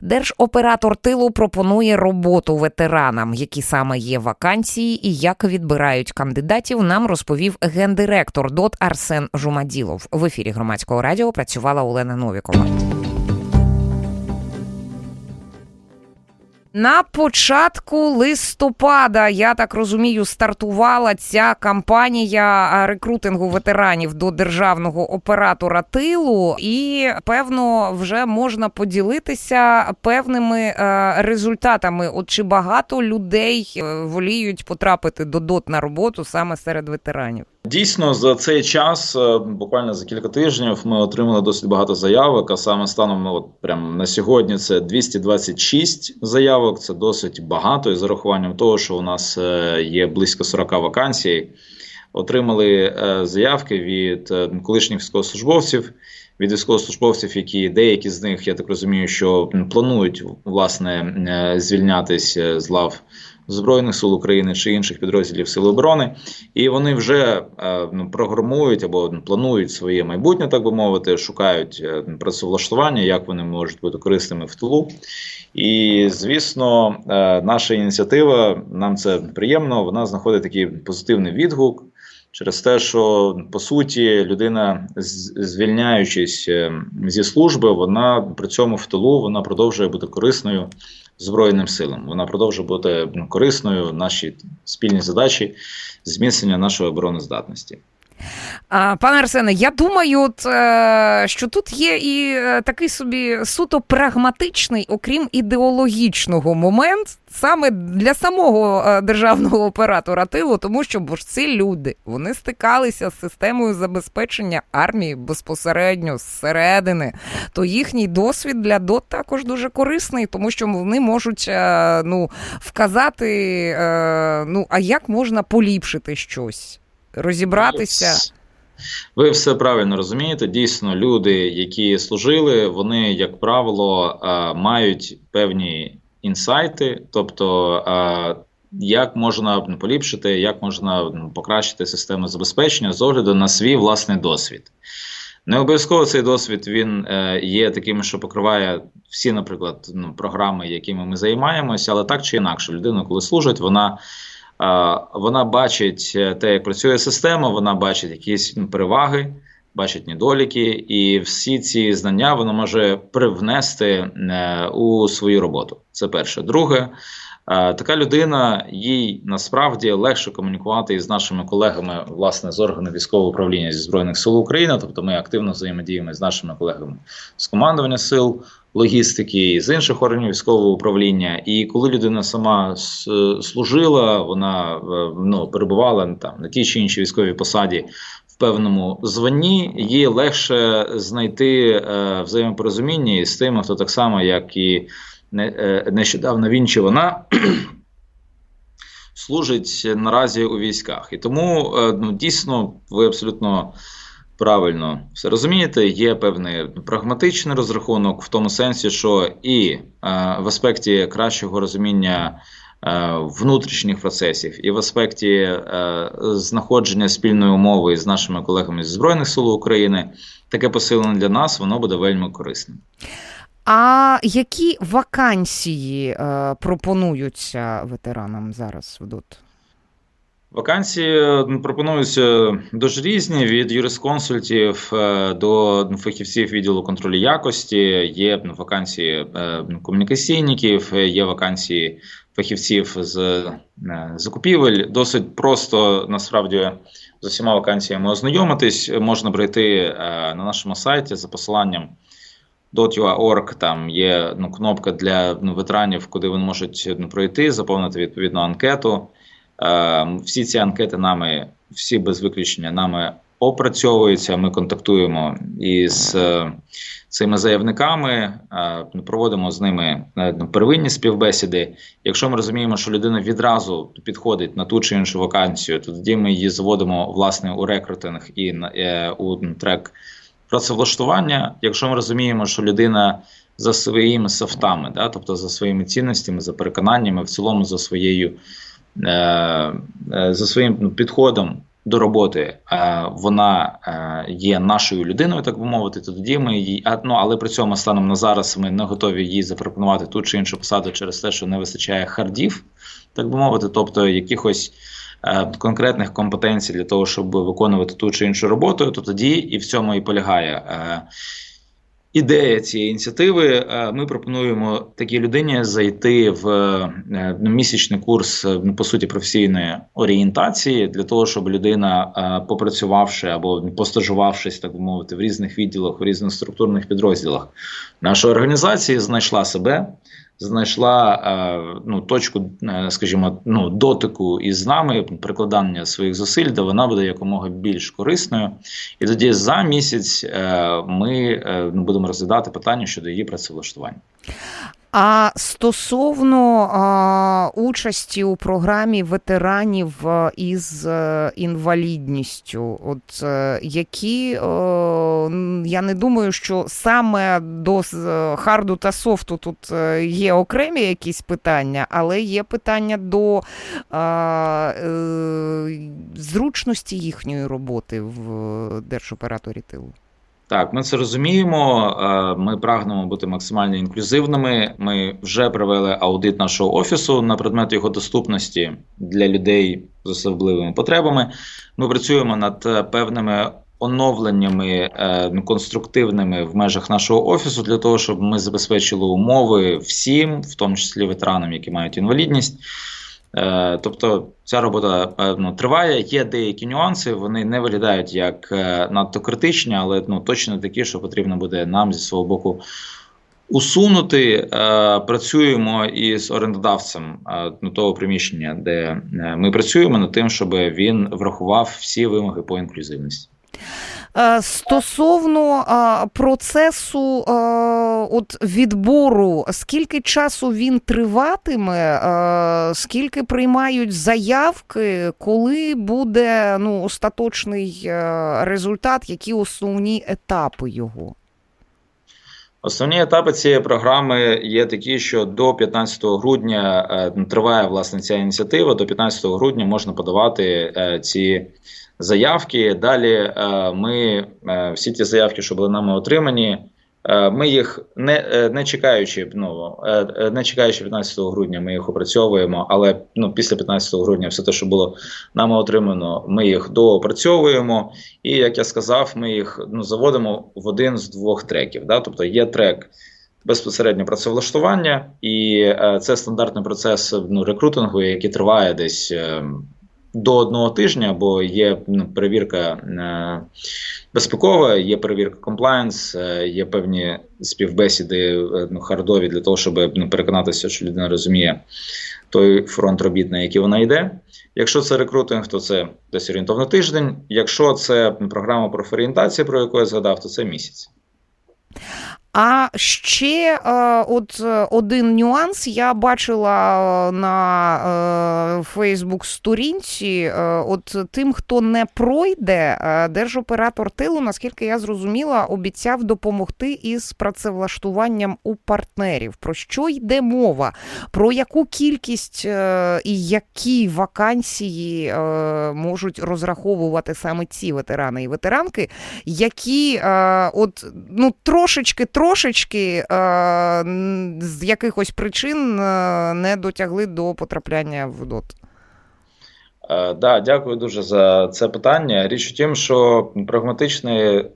Держоператор тилу пропонує роботу ветеранам, які саме є вакансії і як відбирають кандидатів. Нам розповів гендиректор ДОТ Арсен Жумаділов. В ефірі громадського радіо працювала Олена Новікова. На початку листопада, я так розумію, стартувала ця кампанія рекрутингу ветеранів до державного оператора тилу, і певно вже можна поділитися певними е, результатами. От чи багато людей е, воліють потрапити до ДОТ на роботу саме серед ветеранів? Дійсно, за цей час, е, буквально за кілька тижнів, ми отримали досить багато заявок. А саме станом от прямо на сьогодні це 226 заявок. Це досить багато. І з урахуванням того, що у нас е, є близько 40 вакансій, отримали е, заявки від колишніх військовослужбовців, від військовослужбовців, які деякі з них, я так розумію, що планують власне звільнятись з лав. Збройних сил України чи інших підрозділів Сил оборони, і вони вже е, ну, програмують або планують своє майбутнє, так би мовити, шукають е, працевлаштування, як вони можуть бути корисними в тилу. І звісно, е, наша ініціатива нам це приємно. Вона знаходить такий позитивний відгук. Через те, що по суті людина, звільняючись зі служби, вона при цьому в тилу вона продовжує бути корисною Збройним силам. Вона продовжує бути корисною корисною наші спільні задачі зміцнення нашої обороноздатності. Пане Арсене, я думаю, от, е, що тут є і е, такий собі суто прагматичний, окрім ідеологічного момент, саме для самого е, державного оператора тилу, тому що бо ж ці люди вони стикалися з системою забезпечення армії безпосередньо зсередини, то їхній досвід для ДОТ також дуже корисний, тому що вони можуть ну, вказати, ну а як можна поліпшити щось розібратися. Ви все правильно розумієте. Дійсно, люди, які служили, вони, як правило, мають певні інсайти, тобто. Як можна поліпшити, як можна покращити систему забезпечення з огляду на свій власний досвід? Не обов'язково цей досвід він е, є таким, що покриває всі, наприклад, ну, програми, якими ми займаємося, але так чи інакше, людина, коли служить, вона вона бачить е, те, як працює система, вона бачить якісь переваги, бачить недоліки, і всі ці знання вона може привнести е, у свою роботу. Це перше. Друге, така людина, їй насправді легше комунікувати із нашими колегами, власне, з органу військового управління зі збройних сил України. Тобто, ми активно взаємодіємо з нашими колегами з командування сил логістики, з інших органів військового управління. І коли людина сама служила, вона е, ну, перебувала там на тій чи іншій військовій посаді певному званні, їй легше знайти е, взаємопорозуміння з тими, хто так само, як і е, нещодавно він чи вона. Служить наразі у військах, і тому е, ну дійсно ви абсолютно правильно все розумієте, є певний прагматичний розрахунок в тому сенсі, що і е, в аспекті кращого розуміння е, внутрішніх процесів, і в аспекті е, знаходження спільної умови з нашими колегами зі збройних сил України, таке посилення для нас воно буде вельми корисним. А які вакансії е, пропонуються ветеранам зараз в ДОТ? Вакансії пропонуються дуже різні від юрисконсультів е, до фахівців відділу контролю якості. Є вакансії е, комунікаційників, є вакансії фахівців з закупівель. Досить просто насправді з усіма вакансіями ознайомитись. Можна прийти на нашому сайті за посиланням. .ua.org, там є ну, кнопка для ну, ветеранів, куди вони можуть ну, пройти, заповнити відповідну анкету. Ем, всі ці анкети нами, всі без виключення, нами опрацьовуються. Ми контактуємо із е, цими заявниками, е, проводимо з ними е, первинні співбесіди. Якщо ми розуміємо, що людина відразу підходить на ту чи іншу вакансію, то тоді ми її заводимо власне у рекрутинг і у трек працевлаштування. Якщо ми розуміємо, що людина за своїми софтами, да, тобто за своїми цінностями, за переконаннями, в цілому за своєю. Е, е, за своїм ну, підходом до роботи е, вона е, є нашою людиною, так би мовити, то тоді ми її а, ну, але при цьому станом на зараз ми не готові їй запропонувати ту чи іншу посаду через те, що не вистачає хардів, так би мовити, тобто якихось конкретних компетенцій для того, щоб виконувати ту чи іншу роботу, то тоді і в цьому і полягає. Е, Ідея цієї ініціативи. е, Ми пропонуємо такій людині зайти в е, місячний курс е, по суті професійної орієнтації для того, щоб людина, е, попрацювавши або постажувавшись, так би мовити, в різних відділах, в різних структурних підрозділах нашої організації, знайшла себе, знайшла е, ну, точку, е, скажімо, ну, дотику із нами, прикладання своїх зусиль, де вона буде якомога більш корисною. І тоді за місяць е, ми будемо розглядати питання щодо її працевлаштування. А стосовно а, участі у програмі ветеранів із е, інвалідністю, от е, які е, я не думаю, що саме до е, харду та софту тут е, є окремі якісь питання, але є питання до а, е, зручності їхньої роботи в держоператорі тилу. Так, ми це розуміємо. е, Ми прагнемо бути максимально інклюзивними. Ми вже провели аудит нашого офісу на предмет його доступності для людей з особливими потребами. Ми працюємо над е, певними оновленнями е, ну, конструктивними в межах нашого офісу для того, щоб ми забезпечили умови всім, в тому числі ветеранам, які мають інвалідність. Е, Тобто ця робота певно триває. Є деякі нюанси, вони не виглядають як е, надто критичні, але ну точно такі, що потрібно буде нам зі свого боку усунути. Е, Працюємо із орендодавцем ну, того приміщення, де ми працюємо над тим, щоб він врахував всі вимоги по інклюзивності. Е, Стосовно е, процесу е, от відбору, скільки часу він триватиме, скільки приймають заявки, коли буде ну, остаточний результат, які основні етапи його? Основні етапи цієї програми є такі, що до 15 грудня е, триває власне ця ініціатива. До 15 грудня можна подавати е, ці заявки. Далі е, ми е, всі ті заявки, що були нами отримані, ми їх не, е, не чекаючи, ну е, е, не чекаючи 15 грудня, ми їх опрацьовуємо. Але ну після 15 грудня, все те, що було нами отримано, ми їх доопрацьовуємо. І як я сказав, ми їх ну заводимо в один з двох треків. Да? Тобто є трек. Безпосередньо працевлаштування, і е, це стандартний процес ну, рекрутингу, який триває десь е, до одного тижня, бо є ну, перевірка е, безпекова, є перевірка комплаєнс, е, є певні співбесіди е, ну, хардові для того, щоб ну, переконатися, що людина розуміє той фронт робіт, на який вона йде. Якщо це рекрутинг, то це десь орієнтовно тиждень. Якщо це програма профорієнтації, про яку я згадав, то це місяць. А ще е, от е, один нюанс я бачила е, на Фейсбук сторінці. Е, от тим, хто не пройде, держоператор тилу, наскільки я зрозуміла, обіцяв допомогти із працевлаштуванням у партнерів. Про що йде мова? Про яку кількість і які вакансії можуть розраховувати саме ці ветерани і ветеранки, які от ну трошечки трошечки е, з якихось причин е, не дотягли до потрапляння в ДОТ. Е, да, дякую дуже за це питання. Річ у тім, що прагматичний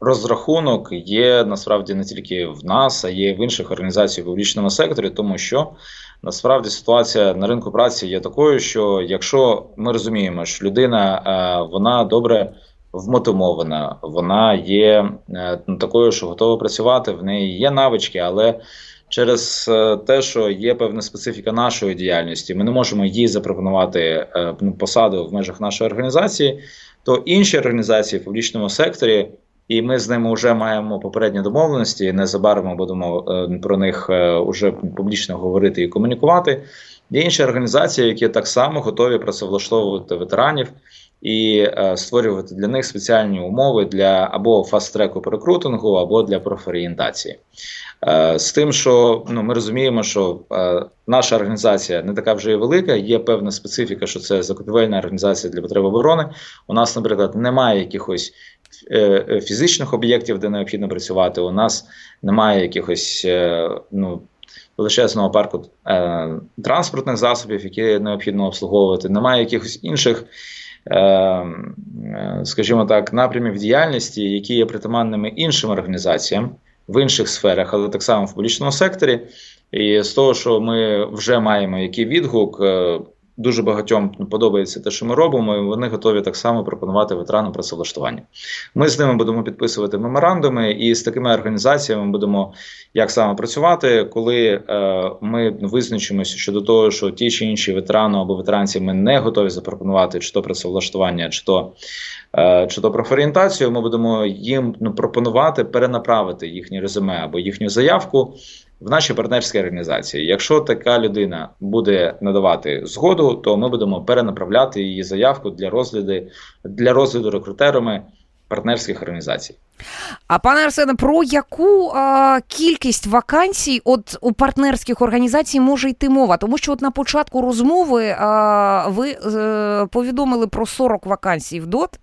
розрахунок є насправді не тільки в нас, а є в інших організаціях в публічному секторі, тому що насправді ситуація на ринку праці є такою, що якщо ми розуміємо, що людина вона добре вмотивована, вона є е, ну, такою, що готова працювати, в неї є навички, але через е, те, що є певна специфіка нашої діяльності, ми не можемо їй запропонувати е, ну, посаду в межах нашої організації, то інші організації в публічному секторі, і ми з ними вже маємо попередні домовленості. Незабаром будемо про них уже публічно говорити і комунікувати. Є інші організації, які так само готові працевлаштовувати ветеранів і е, створювати для них спеціальні умови для або фаст-треку по рекрутингу, або для профорієнтації. Е, З тим, що ну, ми розуміємо, що е, наша організація не така вже і велика, є певна специфіка, що це закупівельна організація для потреб оборони. У нас, наприклад, немає якихось е, е, фізичних об'єктів, де необхідно працювати. У нас немає якихось е, ну, величезного парку е, транспортних засобів, які необхідно обслуговувати. Немає якихось інших, скажімо так, напрямів діяльності, які є притаманними іншим організаціям в інших сферах, але так само в публічному секторі. І з того, що ми вже маємо який відгук, е, дуже багатьом подобається те, що ми робимо, і вони готові так само пропонувати ветеранам працевлаштування. Ми з ними будемо підписувати меморандуми, і з такими організаціями будемо як саме працювати, коли е, ми визначимося щодо того, що ті чи інші ветерану або ветеранці ми не готові запропонувати чи то працевлаштування, чи то, е, чи то профорієнтацію, ми будемо їм ну, пропонувати перенаправити їхнє резюме або їхню заявку в нашій партнерській організації. Якщо така людина буде надавати згоду, то ми будемо перенаправляти її заявку для розгляду для розгляду рекрутерами партнерських організацій. А пане Арсене, про яку а, кількість вакансій от у партнерських організацій може йти мова? Тому що от на початку розмови а, ви е, повідомили про 40 вакансій в ДОТ,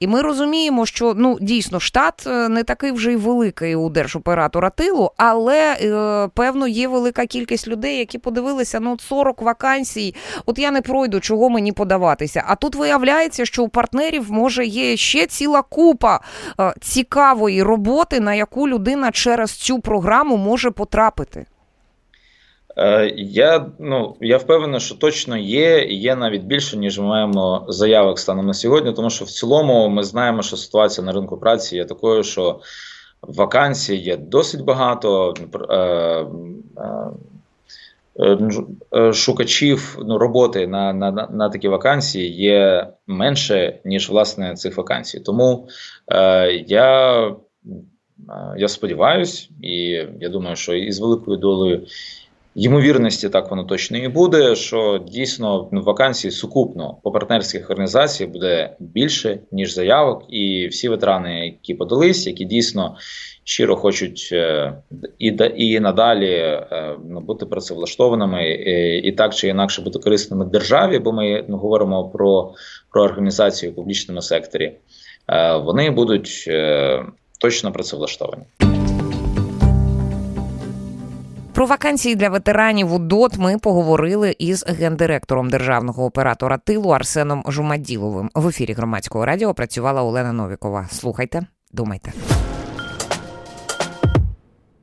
і ми розуміємо, що ну дійсно штат е, не такий вже й великий у держоператора тилу, але е, певно є велика кількість людей, які подивилися ну от 40 вакансій. От я не пройду, чого мені подаватися. А тут виявляється, що у партнерів може є ще ціла купа е, цікавої роботи, на яку людина через цю програму може потрапити. Е, Я ну я впевнений, що точно є, і є навіть більше, ніж ми маємо заявок станом на сьогодні, тому що в цілому ми знаємо, що ситуація на ринку праці є такою, що вакансій є досить багато. Е, е, Шукачів ну, роботи на, на, на, на такі вакансії є менше, ніж власне цих вакансій. Тому е, я, е, я сподіваюся, і я думаю, що із великою долею ймовірності так воно точно і буде. Що дійсно ну, вакансій сукупно по партнерських організаціях буде більше ніж заявок, і всі ветерани, які подались, які дійсно щиро хочуть е, і і надалі е, ну, бути працевлаштованими, і, і так чи інакше бути корисними державі, бо ми ну, говоримо про, про організацію в публічному секторі. е, Вони будуть е, точно працевлаштовані. Про вакансії для ветеранів у ДОТ ми поговорили із гендиректором державного оператора тилу Арсеном Жумаділовим. В ефірі громадського радіо працювала Олена Новікова. Слухайте, думайте.